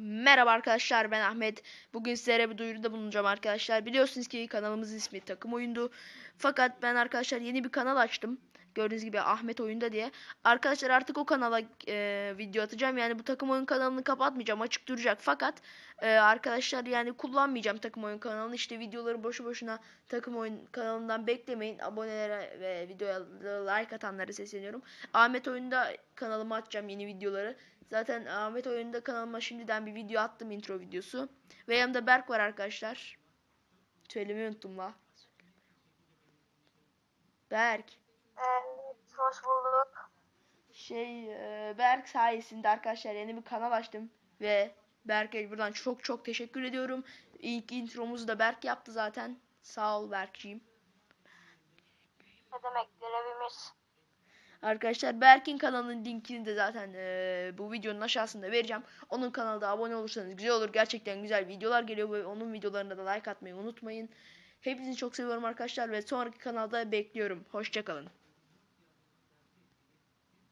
Merhaba arkadaşlar ben Ahmet. Bugün sizlere bir duyuruda bulunacağım arkadaşlar. Biliyorsunuz ki kanalımızın ismi Takım Oyundu. Fakat ben arkadaşlar yeni bir kanal açtım. Gördüğünüz gibi Ahmet Oyunda diye. Arkadaşlar artık o kanala e, video atacağım. Yani bu takım oyun kanalını kapatmayacağım. Açık duracak. Fakat e, arkadaşlar yani kullanmayacağım takım oyun kanalını. İşte videoları boşu boşuna takım oyun kanalından beklemeyin. Abonelere ve videoya like atanlara sesleniyorum. Ahmet Oyunda kanalıma atacağım yeni videoları. Zaten Ahmet Oyunda kanalıma şimdiden bir video attım intro videosu. Ve yanımda Berk var arkadaşlar. Söylemeyi unuttum la. Berk. Hoş bulduk. Şey e, Berk sayesinde arkadaşlar yeni bir kanal açtım. Ve Berk'e buradan çok çok teşekkür ediyorum. İlk intromuzu da Berk yaptı zaten. Sağ ol Berk'ciğim. Ne demek görevimiz? Arkadaşlar Berk'in kanalının linkini de zaten e, bu videonun aşağısında vereceğim. Onun kanalda abone olursanız güzel olur. Gerçekten güzel videolar geliyor ve onun videolarına da like atmayı unutmayın. Hepinizi çok seviyorum arkadaşlar ve sonraki kanalda bekliyorum. Hoşçakalın.